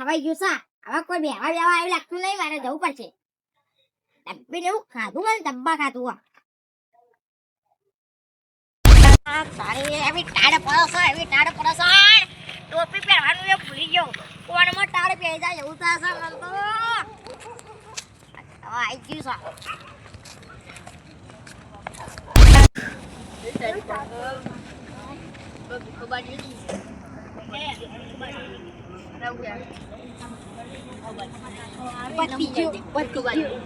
ખવાઈ ગયું સા હવે કોઈ બેવા બેવા એવું લાગતું નહીં મારે જવું પડશે. ડબ્બી એવું ખાધું મને ડબ્બા ખાધું આ. તારી એવી ટાઢ પડો છે એવી ટાઢ પડો છે ટોપી પહેરવાનું એ ભૂલી ગયો. કોણમાં ટાઢ પહેરી જાય એવું થશે મને તો. આવી ગયું છે. પતી ગયો પતી ગયો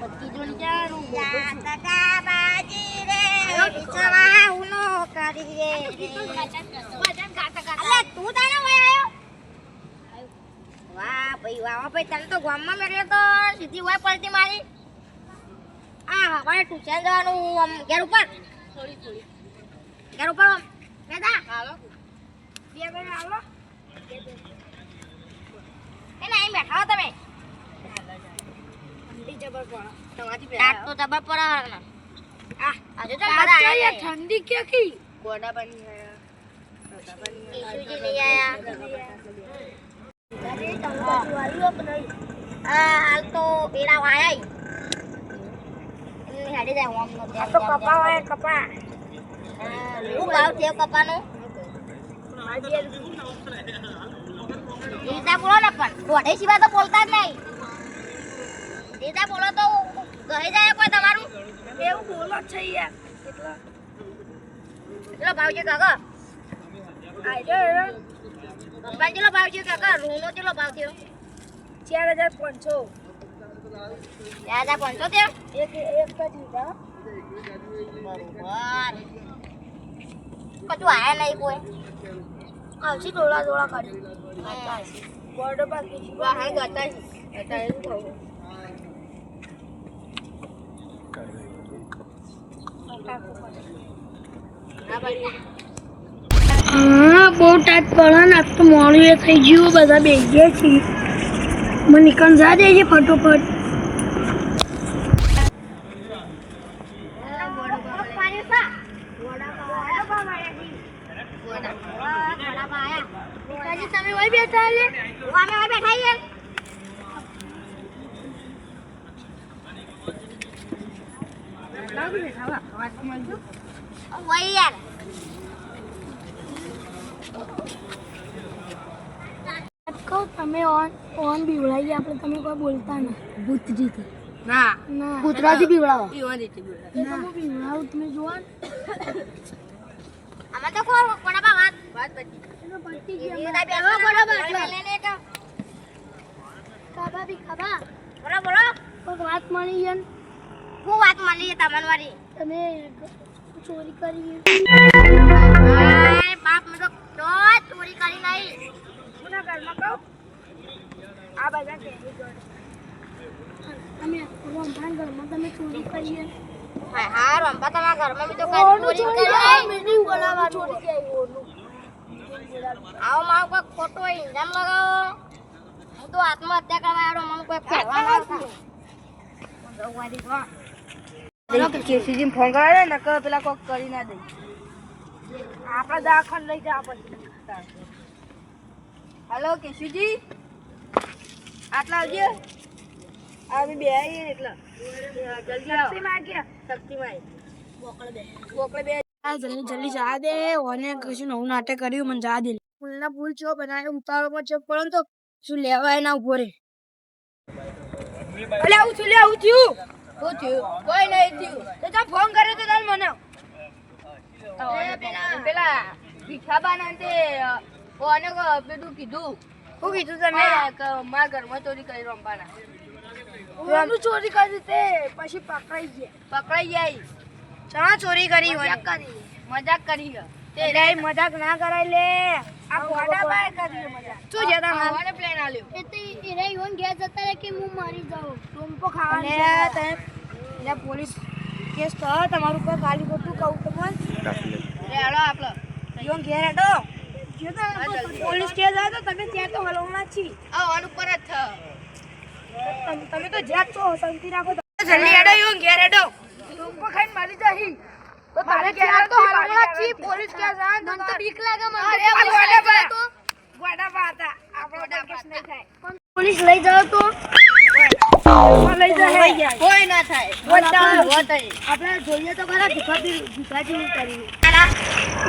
પતી ગયો યા કાકા બાજી રે વિચવા ઉનો કરી રે અલે તું તાને વય આયો વાહ ભાઈ વાહ ભાઈ તને તો ગામમાં મેળ્યો તો સીધી વાય પડતી મારી આ મારે ટ્યુશન જવાનું આમ ઘેર ઉપર ઘેર ઉપર બેટા હાલો બે બે હાલો એ નહીં બેઠા હો તમે. તો જબર પડે આ હજુ તો બધા આયા. ઠંડી ક્યાંથી? ઈશુજી નહીં આયા. આ હાલ તો પેલા વાયા ઈ. જાય આમનો તો કપા હોય કપા. હા, કપાનો. રીતા બોલો ને પણ. દોઢે સિવાય તો બોલતા જ નહીં. રીતા બોલો તો કહી જાય કોઈ તમારું? એવું બોલો છે યાર. એટલો કેટલો ભાવ છે કાકા પપ્પા કેટલો ભાવ છે કાકા? રૂમનો કેટલો ભાવ થયો? ચાર હજાર પાંચસો. ચાર હજાર પાંચસો થયો? એક એક જ લીધા બરોબર. કશું આયા નહીં કોઈ. આવશે ગતા ગતા હા ટાઈટ પડે ને મોડું એ થઈ ગયું, બધા બેસી ગયા છીએ. મને નીકળ જા દેજે ફટોફટ તમે વહી બેઠા એટલે કહું તમે ઓન ઓન બીવડાવી આપણે તમે કોઈ બોલતા ના ભૂતજીથી ના ના કૂતરાથી બીવડાવો એ તો હું બીવડાવું તમે જોવા ને આમાં તો કોણ કોના વાત વાત બધી એ તો પતી એ ગયા બેસો કોના વાત લેને કે કાબા બી ખાબા બોલો બોલો કોઈ વાત મળી જાય ને હું વાત મળી તમને મારી તમે ચોરી કરી. બાપ મેં તો ચોરી કરી નહીં કોના ઘરમાં કહું? આ બધા કહેવી જોડે તમે રમભાન ઘરમાં તમે ચોરી કરી. હા હા રંપા તમારા ઘરમાં બી તો ચોરી કરી નહીં ચોરી કરી આવો મારો કોઈ ખોટો ઇન્જામ લગાવો. હું તો આત્મહત્યા કરવા આવ્યો મને કોઈ ફેરવા કેસીજી ફોન કરાવે ને કે પેલા કોક કરી ના દે. આપણા દવાખાન લઈ જા પછી. હેલો કેશુજી આટલા આવજે. આ બે આવીએ ને જલ્દી આવો શક્તિમાં ગયા શક્તિમાં બોકડે બે. જલ્દી જલ્દી જા દે. ઓને કશું નવું નાટક કર્યું મને જા દે. ફૂલના ફૂલ ચો બનાવ્યો ઉતાવળમાં ચો પડો તો શું લેવાય ના ઊભો રે. અલે આવું છું લે આવું થયું શું થયું? કોઈ નહીં થયું. તો ફોન કર્યો તો તાર મને. પેલા પેલા તે ઓને પેલું કીધું. શું કીધું તમે? મારા ઘરમાં ચોરી કરી ઓનું ચોરી કરી તે પછી પકડાઈ ગયા. પકડાઈ ગયા ચા ચોરી કરી મજાક કરી. મજાક કરી તે લે મજાક ના કરાય લે. આ ગોડા બાય કરી મજાક. શું જતા ખાવાને પ્લેન આલ્યો. એ તો એને યોન ઘેર જતા કે હું મારી જાઉં? ટૂંપો ખાવાની અને તમે એટલે પોલીસ કેસ તો તમારું કોઈ ખાલી ખોટું કહું તમને લે હેડો આપલો. યોન ઘેર હટો જો તો પોલીસ કેસ આવે તો તમે ત્યાં તો હલવણા છી. આ આવવાનું પર જ થ. તમે તો જ્યાં છો શાંતિ રાખો. જલ્દી હેડો યોન ઘેર હેડો. ટૂંપો ખાઈને મારી જાહી. તો તારે ત્યાં તો હલવણા છી પોલીસ કેસ આવે મને તો બીક લાગે મને અરે ગોડા બા ગોડા બા હતા. આપણો કેસ નહીં થાય. પોલીસ લઈ જાઓ તો. લઈ જાય કોઈ ના થાય. આપણે જોઈએ તો ખરા ભીખાજી ભીખાજી કરી.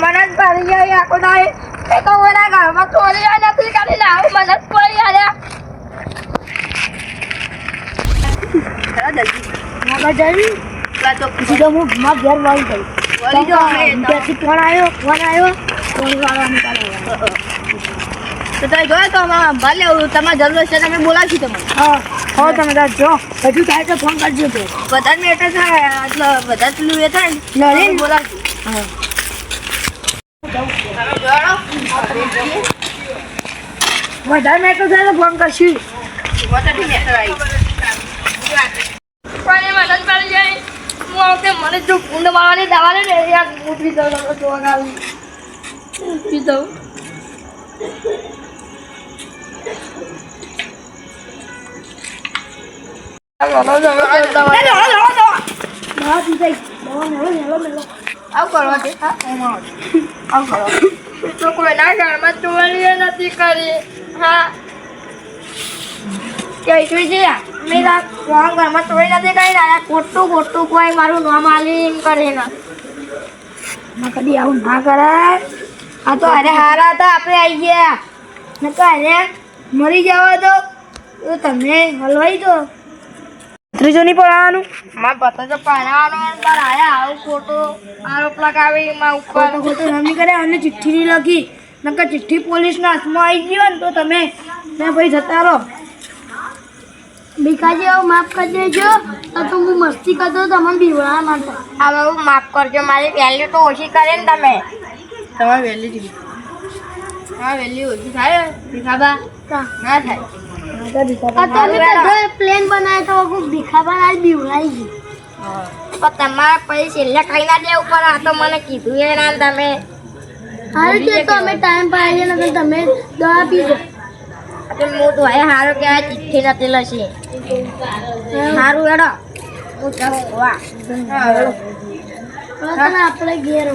મને જ આખો દાય એ તો ઓલા ઘરમાં ચોરી નથી કરી લાવ મને જ કોઈ આલ્યા માગા જઈ પછી તો હું માં ઘેર વાળી ગઈ. વળી જાઓ અમે તો. ત્યાંથી ફોન આવ્યો ફોન આવ્યો ફોન વાળા નીકળ્યો. તો તમે જોયો તો ભલે તમારે જરૂર છે તમે બોલાવશું તમને હા હો તમે તાર જો હજુ થાય તો ફોન કરજો તો. મેટર થાય એટલે બધા પેલું એ થાય ને લડીને? બોલાવશું. વધારે મેં થાય તો ફોન કરશું. વધારે મેટર આવી પણ એ હું મને જો કુંડ મારવાની દવા લે ને યાર હું પી દઉં. તો જોવા ગાવી પી દઉં કોઈના ઘરમાં ચોરી નથી કરી. હા. કહીશું છે મેરા કોણ ઘરમાં ચોરી નથી કરી રહ્યા. ખોટું ખોટું કોઈ મારું નામ આલી કરે ના. ના કદી આવું ના કરે. આ તો અરે હારા હતા આપણે આવી ગયા. ને તો અરે મરી જવા દો. તો તમે હલવાઈ દો. ત્રીજો નહીં પડવાનું મારા પતા તો પાડવાનો તાર આયા આવું ખોટો આરોપ લગાવી માં ઉપર. ખોટું નામ કરે. અને ચિઠ્ઠી નહીં લખી. નકર ચિઠ્ઠી પોલીસના હાથમાં આવી ગયો ને તો તમે ને ભાઈ જતા રહો. ભીખાજી હવે માફ કરી દેજો. તો હું મસ્તી કરતો તમને બીવડા આ બાબુ માફ કરજો. મારી વેલ્યુ તો ઓછી કરે ને તમે. તમારી વેલ્યુ જ હા વેલ્યુ ઓછી થાય? ભીખાબા? ના થાય. પ્લેન બનાવ્યો તો હું ભીખાબા આજ બીવડાઈ ગઈ. પણ તમારા પછી છેલ્લે કઈ ના દેવું પડે? આ તો મને કીધું એ ના તમે. છે તો અમે ટાઈમ પાડીએ નકર તમે દવા પીજો તો હું તો હારું કહેવાય ચિઠ્ઠી નથી લસી સારું એડો હું જાઉં વાહ આપણે ઘેર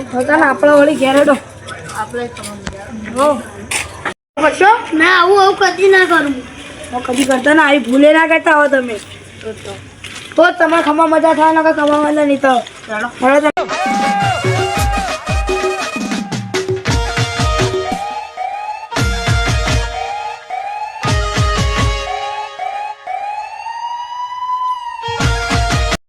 આપણે વળી ઘેર હેડો. આપણે કરશો ના આવું આવું કદી ના કરું. હું કદી કરતા ના આવી ભૂલે ના કરતા હો તમે. તો તમારે ખમા મજા થાય ને મજા નહીં તો. ચાલો